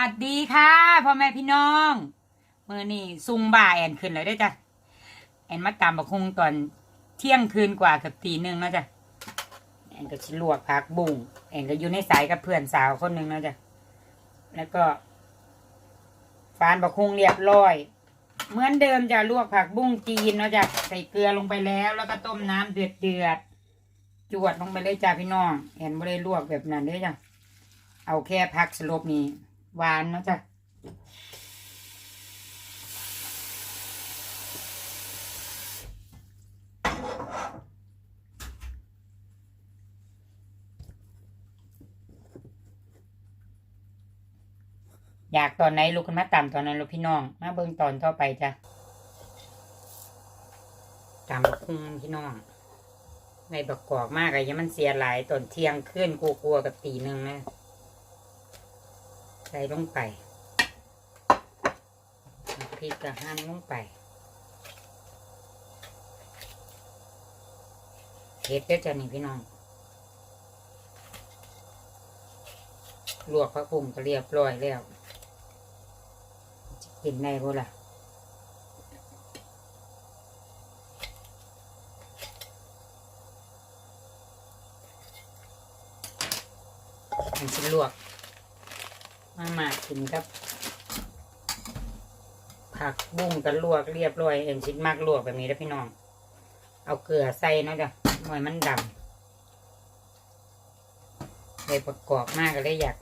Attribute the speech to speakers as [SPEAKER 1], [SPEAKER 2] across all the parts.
[SPEAKER 1] สวัสดีค่ะพ่อแม่พี่น้องเมื่อนี่ซุงบ่าแอนขึ้นเลยได้จ้ะแอนมาตามบักคงตอนเที่ยงคืนกว่ากับตีหนึ่งแล้วจ้ะแอนก็ชิลวกพักบุ้งแอนก็อยู่ในสายกับเพื่อนสาวคนหนึ่งแล้วจ้ะแล้วก็ฟานบักคงเรียบร้อย เหมือนเดิมจะลวกผักบุ้งจีนเนาะจ้ะใส่เกลือลงไปแล้ว แล้วก็ต้มน้ำเดือดเดือดจวดลงไปเลยจ้ะพี่น้องแอนไม่ได้ลวกแบบนั้นเด้อจ้ะเอาแค่พักสลบนี่ หวานเนาะจ้ะอยากตอนไหนลูกขึ้นมาต่ำตอนนั้นลูกพี่น้อง มาเบิ่งตอนต่อไปจ้ะตามคุ้งพี่น้อง ในประกอบมากอะยังมันเสียหลายตอนเที่ยงขึ้นกลัวๆกับตีหนึ่งนะ ใส่ลงไปพริกกระหั่นลงไปเผ็ดเด้อจ้ะนี่พี่น้องลวกพระพุงก็เรียบร้อยแล้วกินได้บ่ล่ะมันจะลวก มามา กินกับ ผักบุ้งกันลวกเรียบร้อย เอ็นชิ้นมากลวกแบบนี้แล้วพี่น้อง เอาเกลือใส่นะจ้ะหน่อยมันดำเลยประกอบมากก็เลยอยาก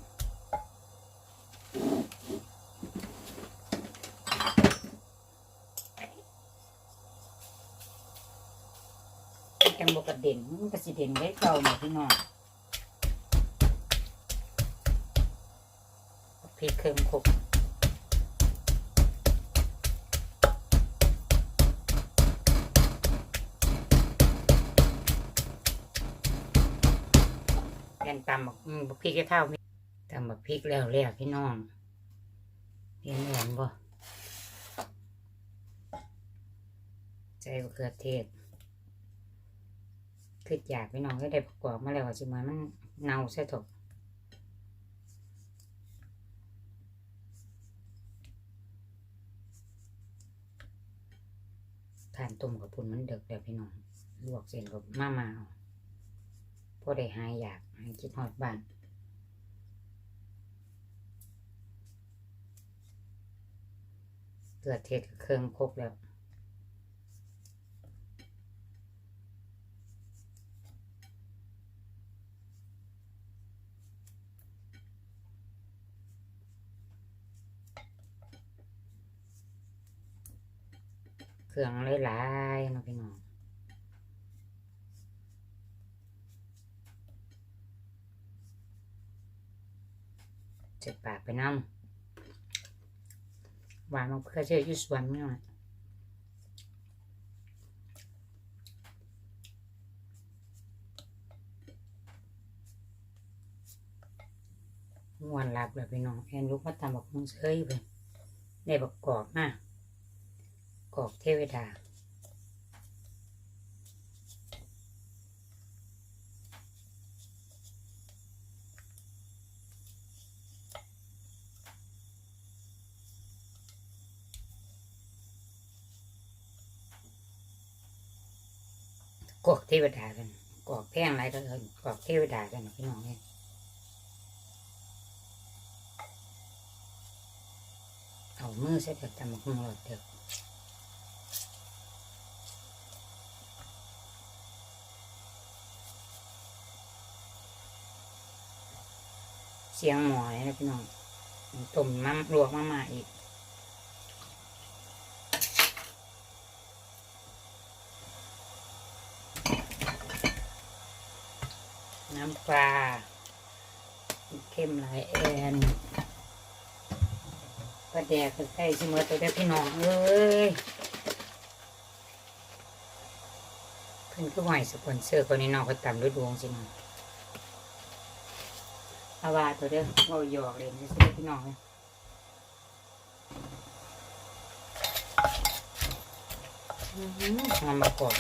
[SPEAKER 1] จังบกระเด่นมันก็สิเด่นได้เก่าหมดพี่น้อง พริกเครื่องครบแกนตำบักบักพริกให้เท่าตำบักพริกแล้วแล้วพี่น้องเห็นเหมือนบ่ใส่มะเขือเทศคืออยากพี่น้องก็ได้ประกอบมาแล้วใช่ไหมมันเน่าใช่ถก ทานต้มกับปุนมันเดือกเดี๋ยวพี่น้องลวกเส้นกับมามาเอาพอได้หายอยากหายคิดหอดบ้านเกลือเทศกับเครื่องคกแล้ว เครื่องหลายๆนะพี่น้องเจ็บปากไปน้ำหวานมันเพื่อเชื่อยุ่สวนไม่หน่อยมวนหลับเลยพี่น้องแอนลุกมาตามบอกมึงเซยไปได้บอกกรอบมาก กอกเทวดา กอกเทวดากันกอกแพงอะไรก็เอินกอกเทวดากันพี่น้องเนี่ยเอามือใส่กับตำบักหุ่งหลอดเดียว เสียงหมอยนะพี่น้องต้มน้ำลวกมามาอีกน้ำปลาเข้มหลายแอนปลาแดกใกล้เสมอตัวได้อพี่น้องเอ้ยเพิ่นก็ไหวสปอนเซอร์คนนี้น้องเขาตำด้วยดวงสิน้อง เอาวาตัวเด้อเอาหยอกเลยนี่สิพี่น้องเลยอื้อหือหอมากอน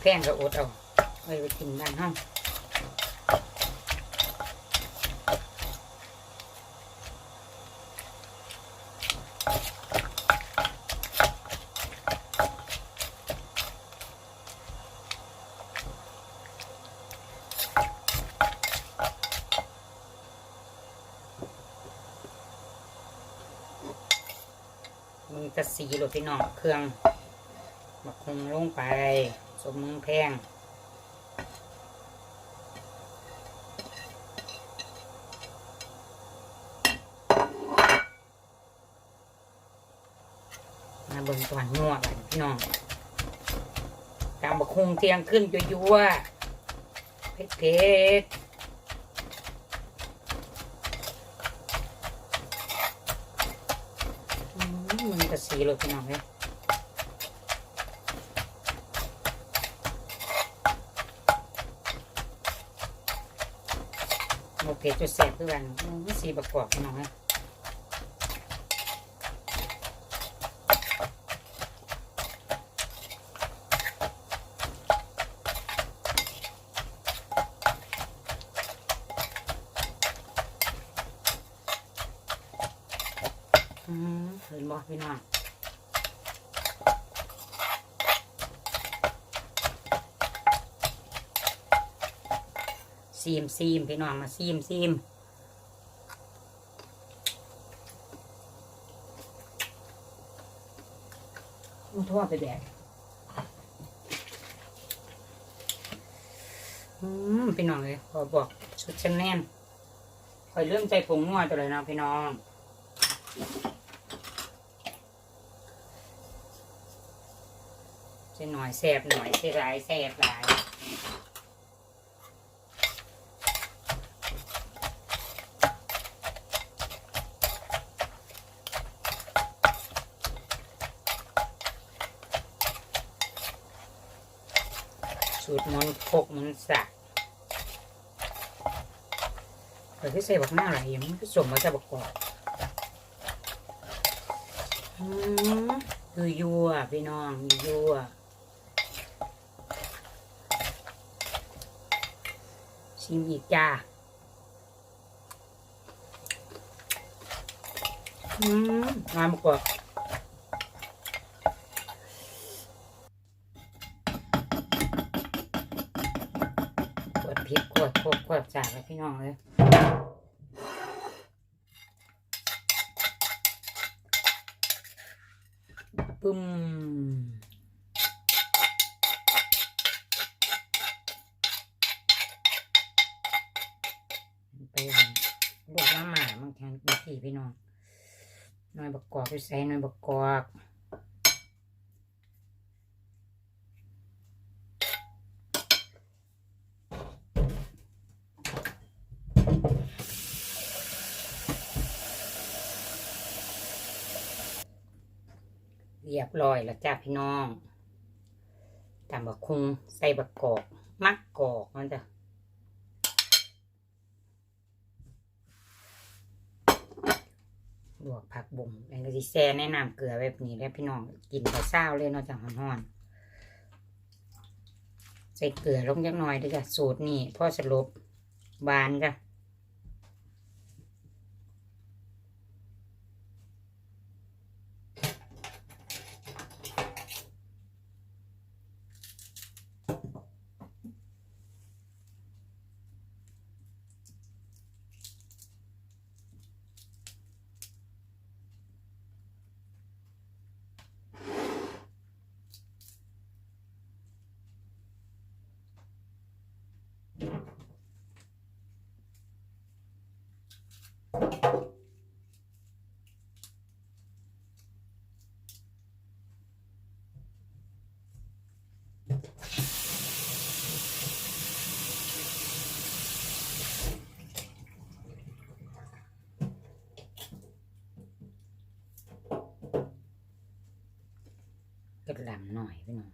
[SPEAKER 1] แพงก็อดเอาไว้ไปกินบ้านห้อง มึงจะสีหรือพี่น้องเครื่องบักคงลงไป สมมึงแพงมาเบิ่งตอนนัวกันพี่น้องตามบักคงเทียงขึ้นยั่วๆเผ็ดเผ็ดๆอืม มึงจะสีหรือพี่น้องเลยโอเคจุดแสบด้วยกันอืมสีประกอบพี่น้องฮะอืมเห็นบ่ พี่น้องซีมซีมพี่น้องมาซีมซีมมันทั่วไปแดกอืมพี่น้องเลยขอบอกชุดชั้นแน่นคอยเริ่มใจผงนัวตัวเลยนะพี่น้อง จะหน่อยแสบหน่อยจะหลายแสบหลายสูตรมันโคกมันสักแต่ที่ใส่บักหน้าอะไรยังไม่ผสมมาจะประกอบอืมคือยัวพี่น้องยัว ชิมอีกจ้า อืมงามประกอบขวดพริกขวดโคกขวดจ่าแล้วพี่น้องเลยปึ้ม พี่น้องหน่อยบักกอกไปใส่หน่อยบักกอกเรียบร้อยแล้วจ้าพี่น้องตามบักคุงใส่บักกอก มักกอกมันจะ วกผักบุ่มแองก็สิแซ่แนะนำเกลือแบบนี้แล้วพี่น้องกินกับเศร้าเลยเนอกจากห่อนๆใส่เกลือลงจักหน่อยด้วยจ้ะสูตรนี่พ่อสรุปบานจ้ะ กระหล่ำหน่อยพี่น้อง